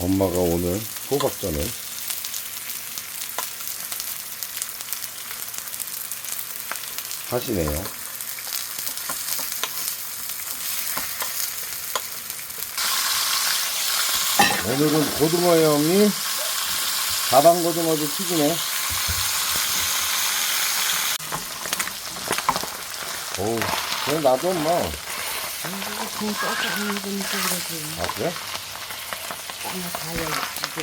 엄마가 오늘 호박전을 하시네요. 오늘은 고등어 형이 다방 고등어도 튀기네. 오, 그래 나도 뭐. 아 그래? 다야 이게.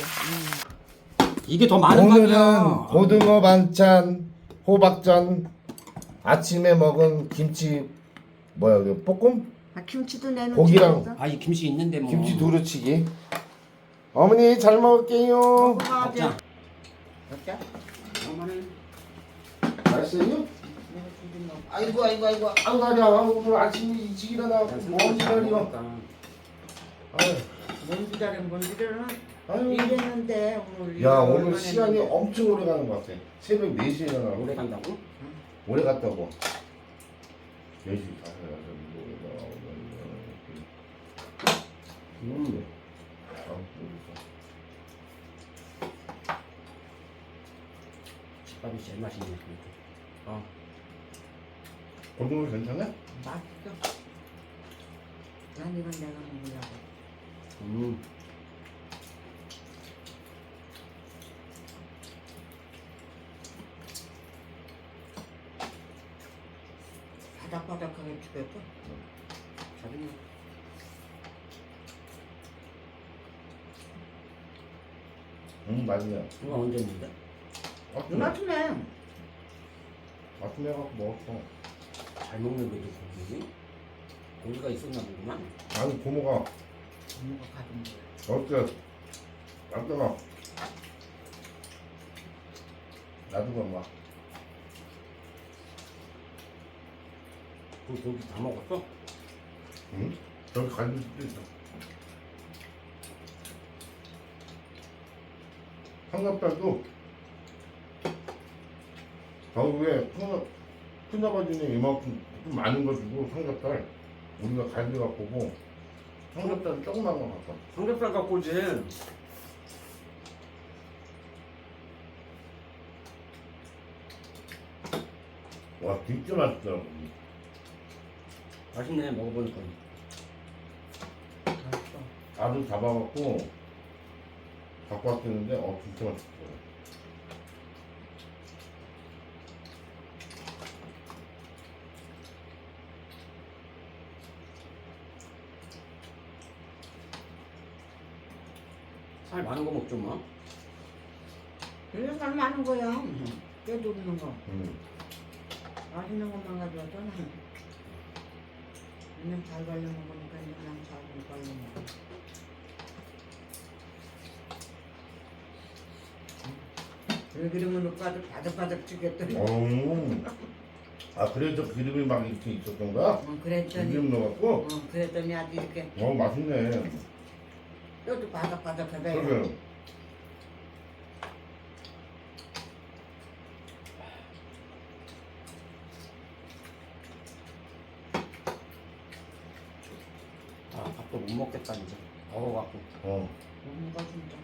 음. 이게 더 많은 오늘은 밥이야. 고등어 반찬, 호박전, 아침에 먹은 김치 뭐야 그 볶음? 아 김치도 내놓. 고기랑 아, 이 김치 있는데 뭐. 김치 두루치기. 어머니 잘 먹을게요. 먹자. 어때? 엄마는 맛있어요? 아이고 아이고 아이고 아우 다리야 오늘 아침에 일찍 일어나고 뭔 기다려. 아유 뭔 기다려 뭔 기다려. 아유. 이랬는데 오늘. 야 오늘 시간이 했는데. 엄청 오래 가는 것 같아. 새벽 4시에 일어나고 오래 간다고? 오래 갔다고. 4시 가서 음. 집밥이 제일 맛있네. 어. 고등어 괜찮아? 맛있어. 난 이건 내가 먹으려고. 음. 바닥바닥하게 죽였고. 잘했네. 응 맛있네. 이거 언제 했는데? 아침에 아침에 아침에 갖고 먹었어. 잘 먹는 거지 고기. 고기가 있었나 보구만. 아니 고모가 엄마가 가진 거야. 어때? 놨다가 놔두고 엄마. 그 고기 다 먹었어? 응? 저기 갈비 수도 있어. 삼겹살도 저기에 큰, 큰 아버지는 이만큼 좀 많은 거 주고 삼겹살 우리가 갈비 갖고 오고 삼겹살은 조그만 거 갖고. 삼겹살 갖고 오지. 와 진짜 맛있더라고 맛있네 먹어보니까. 맛있어. 알을 잡아갖고 갖고 왔었는데 어 진짜 맛있더 많은 거 먹죠 뭐. 이런 살 많은 거야. 깨도 없는 거. 응. 맛있는 것만 나는 그냥 잘 발려 먹으니까 그냥 잘 발려 먹어. 왜 그러면 오빠도 바득바득 죽였더니 어. 아 그래 저 기름이 막 이렇게 있었던 거야? 어, 그랬더니 기름 넣어갖고? 어, 그랬더니 아주 이렇게 어 맛있네 뼈도 바삭바삭하다. 아 밥도 못 먹겠다 이제. 먹어갖고. 어 뭔가 진짜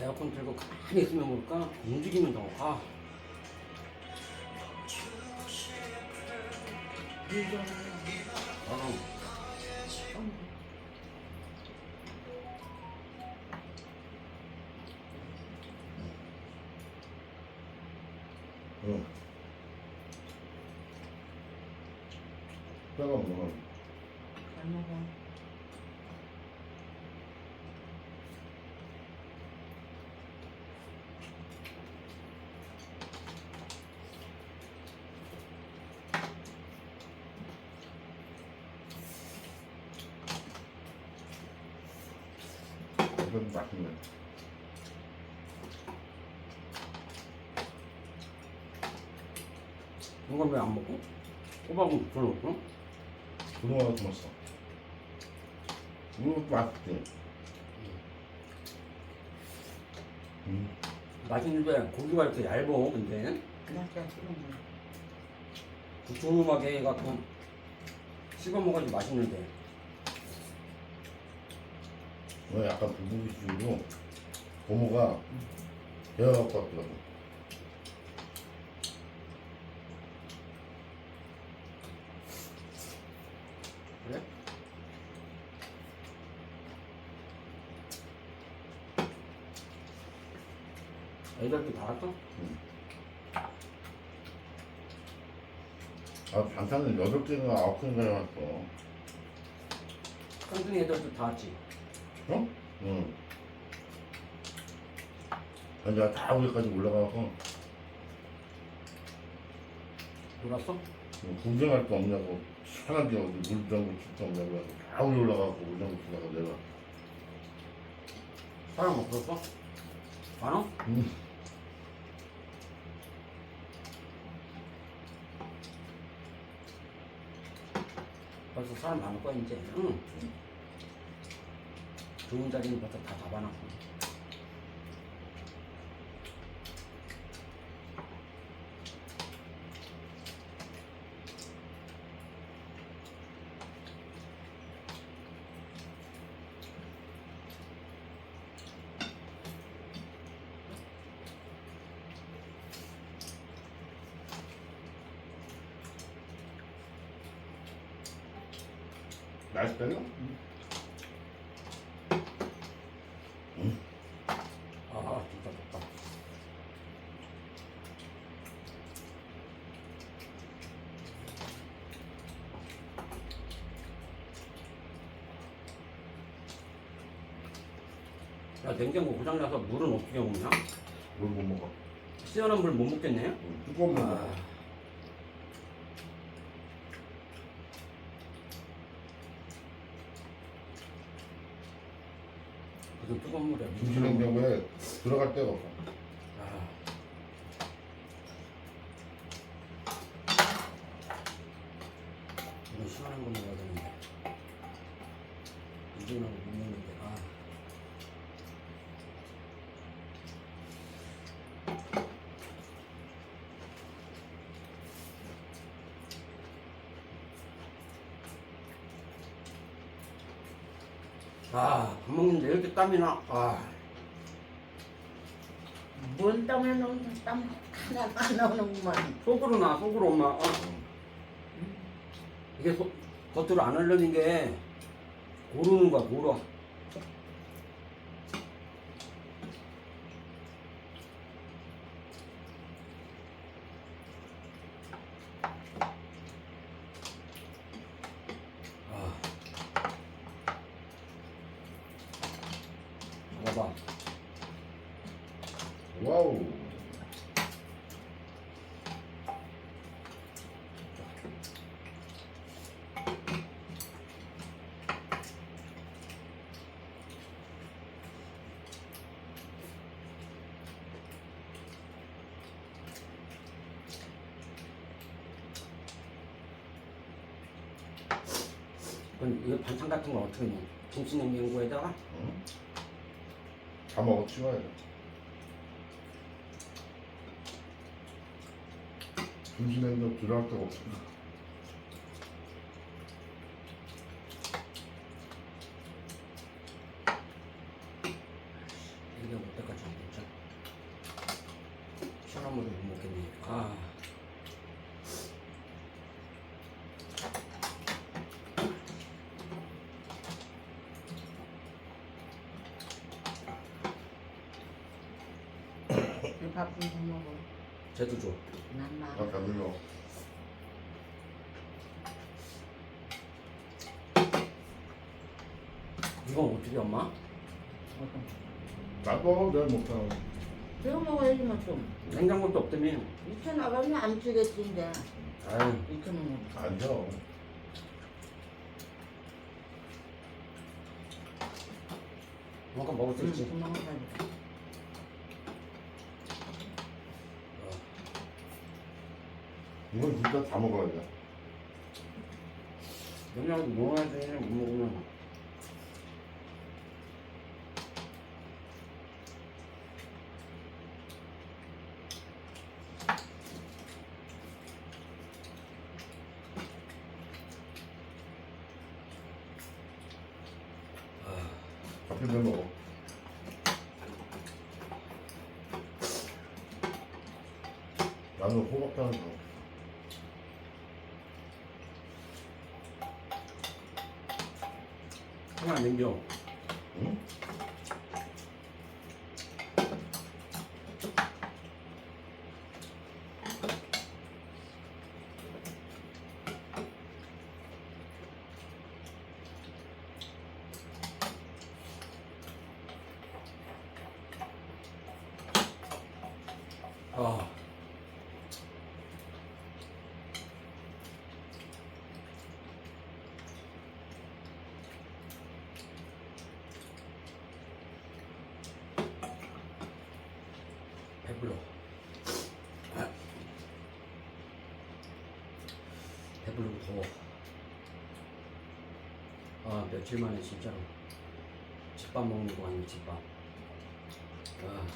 에어컨 틀고 가만히 있으면 모를까 움직이면 더. 아. 아. 응. 뼈가 뭐잘 먹어 이건 맛있네 이건 왜안 먹고? 호박은 별로 없어? 고등어가 맛있어 이것도 맛있지 음. 맛있는데 고기가 이렇게 얇어 근데 그냥 그냥 싫은 거야. 두툼하게 해갖고 씹어 먹어야지 맛있는데 왜 약간 불고기식으로 고모가 배워갖고 왔더라고. 그래? 애들도 다 왔어? 아, 반찬을 여덟 개인가 아홉 개인가 해왔어. 쌍둥이 애들도 다 왔지 어? 응. 내가 다 위까지 올라가서 놀았어? 구경할 거 없냐고 시원하게 어디 물장구 칠거 없냐고 해서 다 위에 올라가고 물장구 치다가 내가 사람 없었어? 많아? 응. 벌써 사람 많을 거야 이제 응. 좋은 자리는 벌써 다 잡아놨고 맛있다요? 아 진짜 좋다 야 냉장 고 고장나서 물은 어떻게 먹냐? 뭘 못 먹어. 시원한 물 못 먹겠네? 응, 뜨거운 물 먹어. 아, 무슨 뜨거운 물이야 김치냉장고에 들어갈 데가 없어. 아. 이건 시원한 거 먹어야 되는데 이거는 못 먹는데 아. 아, 밥 먹는데 이렇게 땀이 나. 아, 뭔 땀에 넣는 땀 하나도 안 나오는구만. 속으로 나, 속으로 엄마. 어. 이게 속, 겉으로 안 흘러는 게 고르는 거야, 고러. 아. 봐봐. 와우. 그럼 이거 반찬 같은 거 어떻게 먹어? 김치 냉장고에다가? 응? 다 먹어 치워야 돼. 김치 냉장 들어갈 데가 없어. 이게 올 때까지 안 됐죠? 시원한 물을 못 먹겠네. 아. 밥좀 더 먹어. 쟤도 줘. 난 나. 나 배불러. 이건 어떻게 엄마? 나도 내가 못하고. 배워 먹어야지 뭐 좀. 냉장고도 없다며. 이렇게 나가면 안 찌겠지 이제. 아유, 이렇게 먹으면. 앉아. 뭔가 먹을 수 있지. 응, 그만 가자. 이건 진짜 다 먹어야 돼. 그냥 먹어야 돼. 못 먹으면. 커피 왜 먹어? 나는 호박탕 좋아. 하 배불러. 아. 배불르고 더워. 아 며칠 만에 진짜로 집밥 먹는 거 아니면 집밥. 아.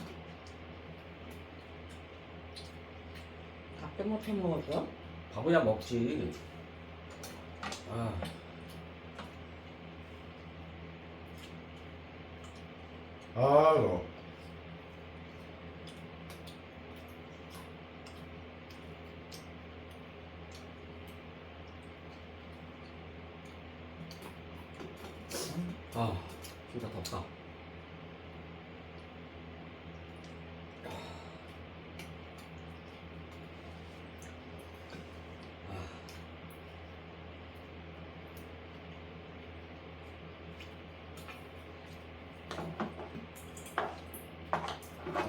밥도 못해 먹었어? 밥이야 먹지. 아, 아, 너. 아, 진짜 덥다.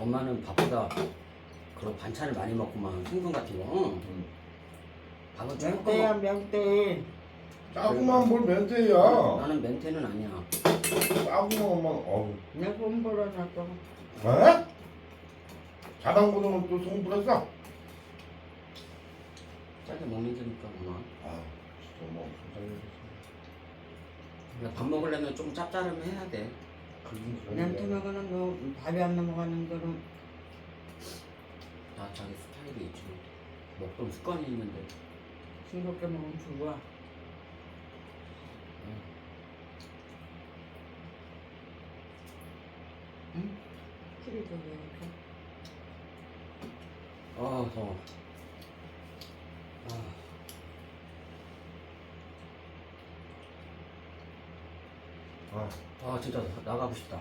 엄마는 밥보다 그런 반찬을 많이 먹구만. 생선 같은 거. 응. 밥은 조금 먹... 명태 짜구만 뭘 멘트야. 나는 멘태는 아니야 짜구만 막, 어우. 내가 돈 벌어놨어 에? 자당고등은 또 송불했어? 짜게 먹는 거니까 엄마 아, 진짜 뭐, 근데 밥 먹으려면 좀 짭짤하면 해야 돼. 명태 먹으면 너 밥이 안 넘어가는 거는. 다 자기 스타일이 있지. 먹던 습관이 있는데. 싱겁게 먹으면 좋아 응? 술이 더 이렇게 아 더워 아. 아, 아 진짜 나가고 싶다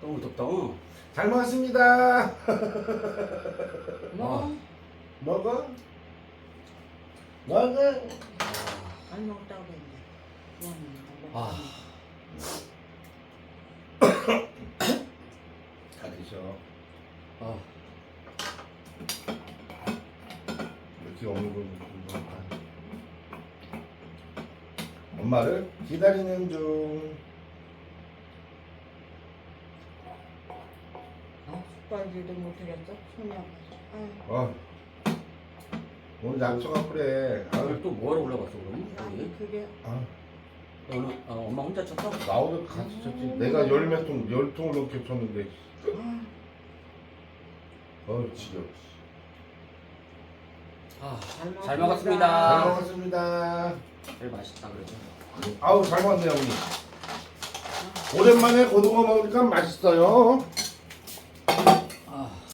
너무 덥다 어. 잘 먹었습니다. 먹어 먹어? 먹어? 안 먹다고 했네. 아. 엄마를 기다리는 중. 아, 숙박지도 못하겠어 손이 아파 어. 오늘 약초가 그래. 아, 오늘 또 뭐하러 올라갔어 그럼? 아니 여기? 그게 아, 너는 아, 엄마 혼자 쳤어? 나오도 같이 쳤지. 내가 열몇 통, 열 통을 넘게 쳤는데. 아, 어우, 지겨. 아, 잘잘잘 먹었습니다. 먹었습니다. 제일 맛있다 그러죠 아우, 잘 먹었네요, 형님. 오랜만에 고등어 먹으니까 맛있어요.